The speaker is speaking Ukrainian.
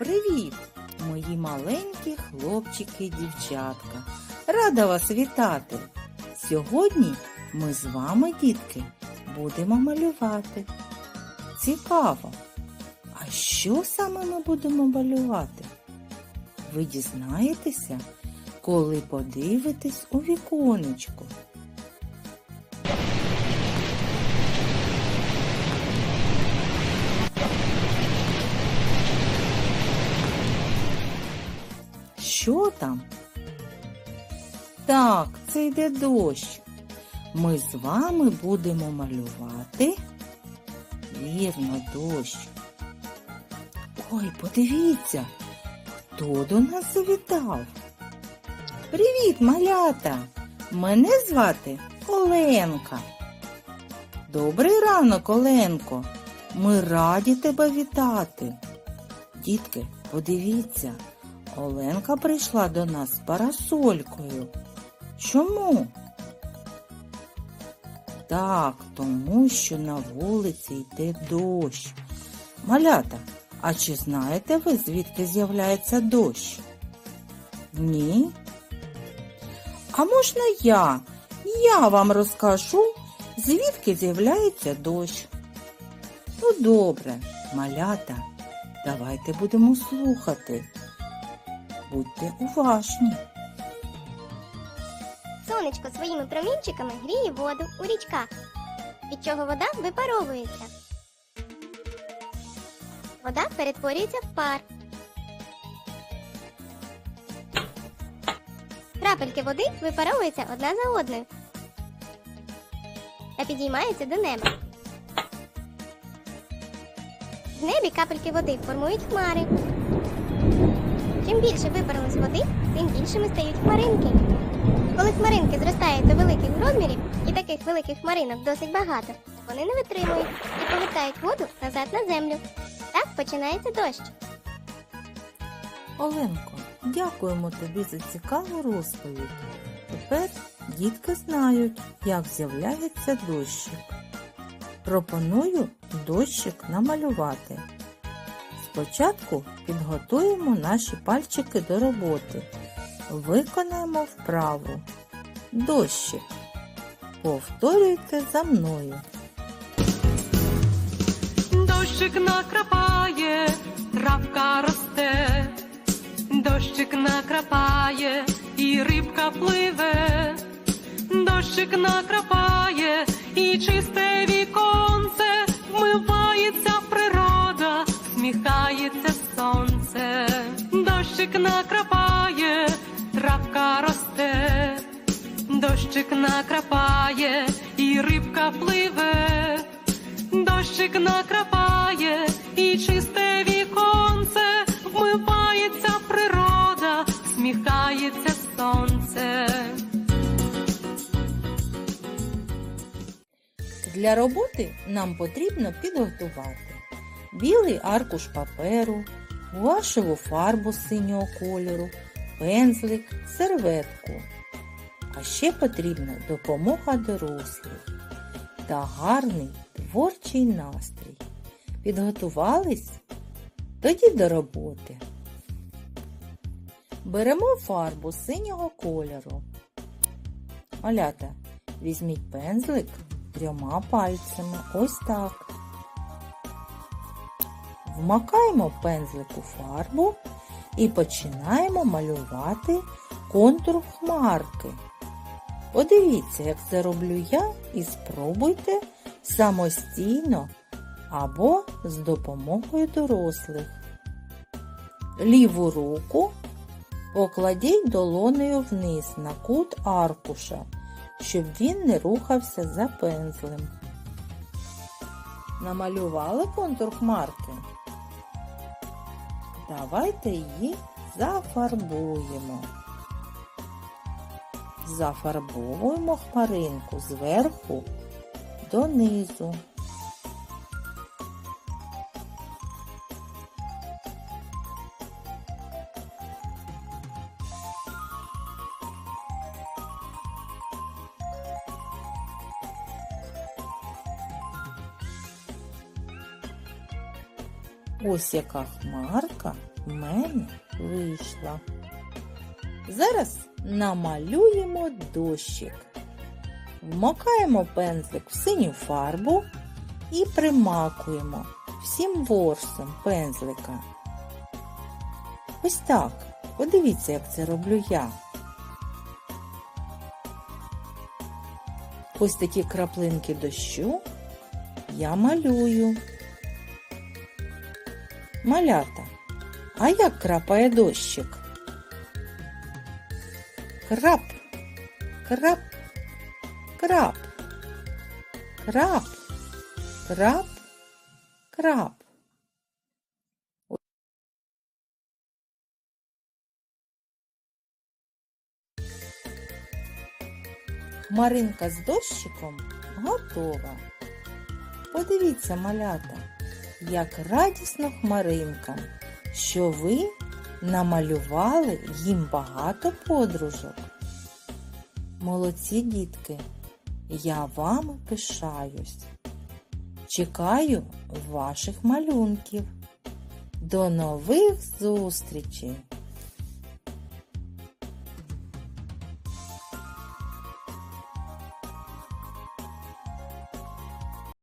Привіт, мої маленькі хлопчики і дівчатка. Рада вас вітати. Сьогодні ми з вами, дітки, будемо малювати. Цікаво. А що саме ми будемо малювати? Ви дізнаєтеся, коли подивитесь у віконечко. Що там? Так, це йде дощ. Ми з вами будемо малювати. Вірно, дощ. Ой, подивіться, хто до нас завітав. Привіт, малята! Мене звати Оленка. Добрий ранок, Оленко. Ми раді тебе вітати. Дітки, подивіться, Оленка прийшла до нас з парасолькою. Чому? Так, тому що на вулиці йде дощ. Малята, а чи знаєте ви, звідки з'являється дощ? Ні? А можна я? Я вам розкажу, звідки з'являється дощ. Ну, добре, малята, давайте будемо слухати. Будьте уважні. Сонечко своїми промінчиками гріє воду у річках, від чого вода випаровується. Вода перетворюється в пар. Крапельки води випаровуються одна за одною та підіймаються до неба. В небі капельки води формують хмари. Чим більше випарилось води, тим більшими стають хмаринки. Коли хмаринки зростають до великих розмірів, і таких великих хмаринок досить багато, вони не витримують і повертають воду назад на землю. Так починається дощ. Оленко, дякуємо тобі за цікаву розповідь. Тепер дітки знають, як з'являється дощик. Пропоную дощик намалювати. Спочатку підготуємо наші пальчики до роботи. Виконаємо вправу. Дощик. Повторюйте за мною. Дощик накрапає, травка росте, дощик накрапає, і рибка пливе, дощик накрапає, і чисте віконце, вмивається природа, сміхається сонце, дощик накрапає, травка росте, дощик накрапає, і рибка пливе. Дощик накрапає і чисте віконце, вмивається природа, сміхається сонце. Для роботи нам потрібно підготувати білий аркуш паперу, гуашеву фарбу синього кольору, пензлик, серветку. А ще потрібна допомога дорослих та гарний творчий настрій. Підготувались? Тоді до роботи. Беремо фарбу синього кольору. Малята, візьміть пензлик трьома пальцями. Ось так. Вмакаємо пензлик у фарбу і починаємо малювати контур хмарки. Подивіться, як це роблю я, і спробуйте самостійно або з допомогою дорослих. Ліву руку покладіть долонею вниз на кут аркуша, щоб він не рухався за пензлем. Намалювали контур хмарки? Давайте її зафарбуємо. Зафарбовуємо хмаринку зверху донизу. Ось яка хмарка в мене вийшла. Зараз намалюємо дощик. Вмокаємо пензлик в синю фарбу і примакуємо всім ворсом пензлика. Ось так. Подивіться, як це роблю я. Ось такі краплинки дощу я малюю. Малята. А як крапає дощик? Крап, крап, крап, крап, крап, крап. Хмаринка з дощиком готова. Подивіться, малята, як радісно хмаринкам, що ви намалювали їм багато подружок. Молодці дітки, я вами пишаюсь. Чекаю ваших малюнків. До нових зустрічей!